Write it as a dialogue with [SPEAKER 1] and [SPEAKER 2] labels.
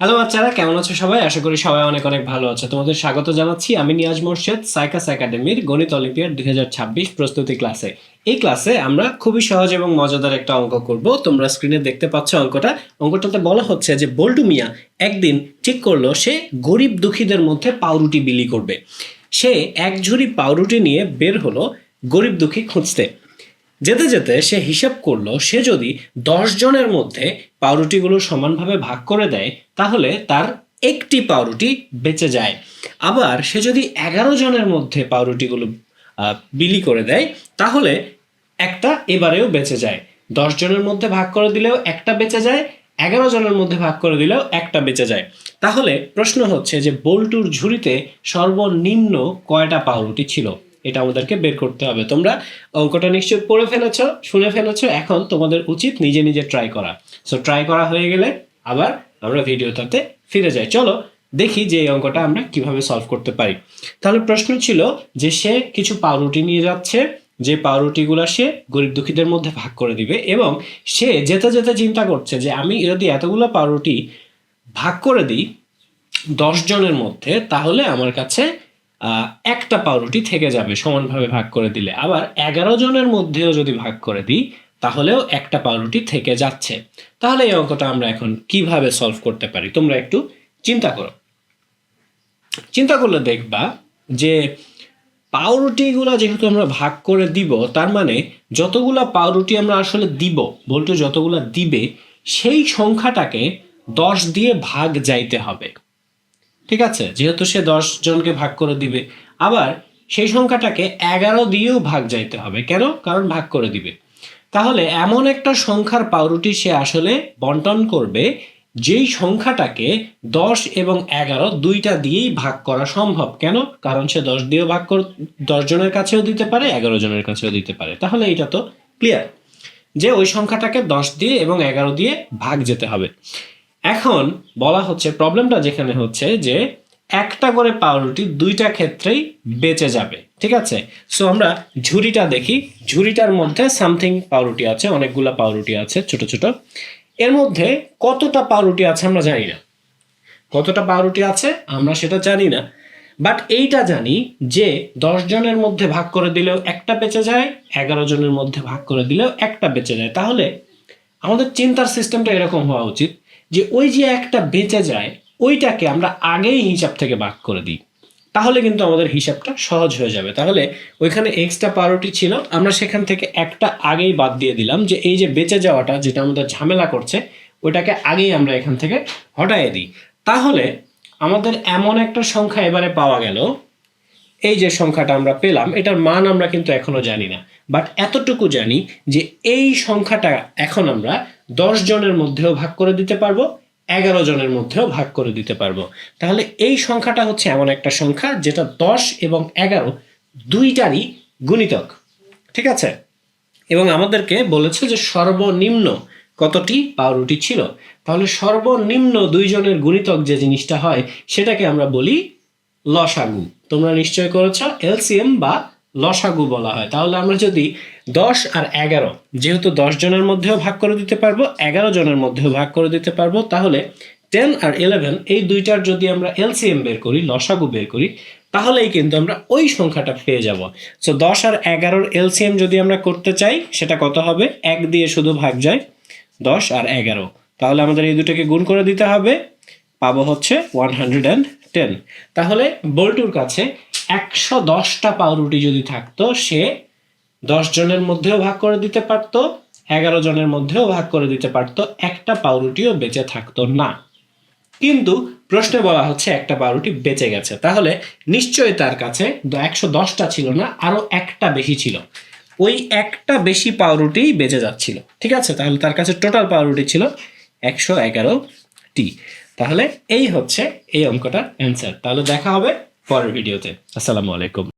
[SPEAKER 1] Hello বাচ্চারা, কেমন আছো সবাই? আশা করি সবাই অনেক অনেক ভালো আছে। তোমাদের স্বাগত জানাচ্ছি আমি নিয়াজ মোর্শেদ, সাইকাস একাডেমির গণিত অলিম্পিয়াড দুই হাজার ছাব্বিশ প্রস্তুতি ক্লাসে। এই ক্লাসে আমরা খুবই সহজ এবং মজাদার একটা অঙ্ক করব। তোমরা স্ক্রিনে দেখতে পাচ্ছ অঙ্কটা। অঙ্কটাতে বলা হচ্ছে যে বল্টু মিয়া একদিন ঠিক করল, সে গরিব দুঃখীদের মধ্যে পাউরুটি বিলি করবে। সে এক ঝুড়ি পাউরুটি নিয়ে বের হলো গরিব দুঃখী খুঁজতে। যেতে যেতে সে হিসাব করল, সে যদি দশ জনের মধ্যে পাউরুটিগুলো সমানভাবে ভাগ করে দেয়, তাহলে তার একটি পাউরুটি বেঁচে যায়। আবার সে যদি এগারো জনের মধ্যে পাউরুটিগুলো বিলি করে দেয়, তাহলে একটা এবারেও বেঁচে যায়। দশ জনের মধ্যে ভাগ করে দিলেও একটা বেঁচে যায়, এগারো জনের মধ্যে ভাগ করে দিলেও একটা বেঁচে যায়। তাহলে প্রশ্ন হচ্ছে যে, বল্টুর ঝুড়িতে সর্বনিম্ন কয়টা পাউরুটি ছিল? এটা আমাদেরকে বের করতে হবে। তোমরা অঙ্কটা নিশ্চয় পড়ে ফেলেছো, শুনে ফেলেছো, এখন তোমাদের উচিত নিজে নিজে ট্রাই করা। সো ট্রাই করা হয়ে গেলে আবার আমরা ভিডিওটাতে ফিরে যাই। চলো দেখি যে এই অঙ্কটা আমরা কীভাবে সলভ করতে পারি। তাহলে প্রশ্ন ছিল যে সে কিছু পাউরুটি নিয়ে যাচ্ছে, যে পাউরুটিগুলো সে গরিব দুঃখীদের মধ্যে ভাগ করে দিবে এবং সে যেতে যেতে চিন্তা করছে যে আমি যদি এতগুলো পাউরুটি ভাগ করে দিই দশ জনের মধ্যে, তাহলে আমার কাছে একটা পাউরুটি থেকে যাবে সমানভাবে ভাগ করে দিলে। আবার এগারো জনের মধ্যেও যদি ভাগ করে দিই, তাহলেও একটা পাউরুটি থেকে যাচ্ছে। তাহলে এই অঙ্কটা আমরা এখন কীভাবে সলভ করতে পারি? তোমরা একটু চিন্তা করো। চিন্তা করলে দেখবা যে পাউরুটিগুলো যেহেতু আমরা ভাগ করে দিব, তার মানে যতগুলা পাউরুটি আমরা আসলে দিব বলতে যতগুলা দিবে, সেই সংখ্যাটাকে দশ দিয়ে ভাগ যাইতে হবে। ঠিক আছে, যেহেতু সে দশ জনকে ভাগ করে দিবে। আবার সেই সংখ্যাটাকে এগারো দিয়েও ভাগ যাইতে হবে। কেন? কারণ ভাগ করে দিবে। তাহলে এমন একটা সংখ্যার পাউরুটি সে আসলে বন্টন করবে, যেই সংখ্যাটাকে দশ এবং এগারো দুইটা দিয়েই ভাগ করা সম্ভব। কেন? কারণ সে দশ দিয়েও ভাগ কর, দশ জনের কাছেও দিতে পারে, এগারো জনের কাছেও দিতে পারে। তাহলে এটা তো ক্লিয়ার। যে ওই সংখ্যাটাকে দশ দিয়ে এবং এগারো দিয়ে ভাগ যেতে হবে। এখন বলা হচ্ছে, প্রবলেমটা যেখানে হচ্ছে যে একটা করে পাউরুটি দুইটা ক্ষেত্রেই বেঁচে যাবে, ঠিক আছে? সো আমরা ঝুড়িটা দেখি। ঝুড়িটার মধ্যে সামথিং পাউরুটি আছে, অনেকগুলো পাউরুটি আছে, ছোট ছোট। এর মধ্যে কতটা পাউরুটি আছে আমরা জানি না। কতটা পাউরুটি আছে আমরা সেটা জানি না। বাট এইটা জানি যে দশ জনের মধ্যে ভাগ করে দিলেও একটা বেঁচে যায়, এগারো জনের মধ্যে ভাগ করে দিলেও একটা বেঁচে যায়। তাহলে আমাদের চিন্তার সিস্টেমটা এরকম হওয়া উচিত যে ওই যে একটা বেঁচে যায়, ওইটাকে আমরা আগেই হিসাব থেকে ভাগ করে দিই। তাহলে কিন্তু আমাদের হিসাবটা সহজ হয়ে যাবে। তাহলে ওইখানে এক্সট্রা পাউরুটি ছিল। আমরা সেখান থেকে একটা আগেই বাদ দিয়ে দিলাম যে এই যে বেঁচে যাওয়াটা যেটা আমাদের ঝামেলা করছে, ওইটাকে আগেই আমরা এখান থেকে হটাইয়ে দিই। তাহলে আমাদের এমন একটা সংখ্যা এবারে পাওয়া গেল। এই যে সংখ্যাটা আমরা পেলাম, এটার মান আমরা কিন্তু এখনও জানি না। বাট এতটুকু জানি যে এই সংখ্যাটা এখন আমরা দশ জনের মধ্যেও ভাগ করে দিতে পারব, এগারো জনের মধ্যেও ভাগ করে দিতে পারব। তাহলে এই সংখ্যাটা হচ্ছে এমন একটা সংখ্যা যেটা দশ এবং এগারো দুইটারই গুণিতক। ঠিক আছে? এবং আমাদেরকে বলেছে যে সর্বনিম্ন কতটি? পাউরুটি ছিল। তাহলে সর্বনিম্ন দুইজনের গুণিতক যে জিনিসটা হয়, সেটাকে আমরা বলি লসাগু। তোমরা নিশ্চয় করেছ, এলসিএম বা লসাগু বলা হয়। তাহলে আমরা যদি দশ আর এগারো। যেহেতু দশ জনের মধ্যেও ভাগ করে দিতে পারব, এগারো জনের মধ্যেও ভাগ করে দিতে পারব, তাহলে টেন আর ইলেভেন এই দুইটার যদি আমরা এলসিএম বের করি, লসাগু বের করি, তাহলেই কিন্তু আমরা ওই সংখ্যাটা পেয়ে যাব। সো দশ আর এগারোর এলসিএম যদি আমরা করতে চাই, সেটা কত হবে? এক দিয়ে শুধু ভাগ যায় দশ আর এগারো। তাহলে আমাদের এই দুটোকে গুণ করে দিতে হবে, পাবো হচ্ছে ওয়ান হান্ড্রেড অ্যান্ড টেন তাহলে বল্টুর কাছে একশো দশটা পাউরুটি যদি থাকতো, সে দশ জনের মধ্যেও ভাগ করে দিতে পারতো, এগারো জনের মধ্যেও ভাগ করে দিতে পারতো, একটা পাউরুটিও বেঁচে থাকতো না। কিন্তু প্রশ্নে বলা হচ্ছে একটা পাউরুটি বেঁচে গেছে। তাহলে নিশ্চয়ই তার কাছে একশো দশটা ছিল না, আরও একটা বেশি ছিল। ওই একটা বেশি পাউরুটিই বেঁচে যাচ্ছিল। ঠিক আছে? তাহলে তার কাছে টোটাল পাউরুটি ছিল একশো এগারোটি। তাহলে এই হচ্ছে এই অঙ্কটার অ্যান্সার। তাহলে দেখা হবে পরের ভিডিওতে। আসসালামু আলাইকুম।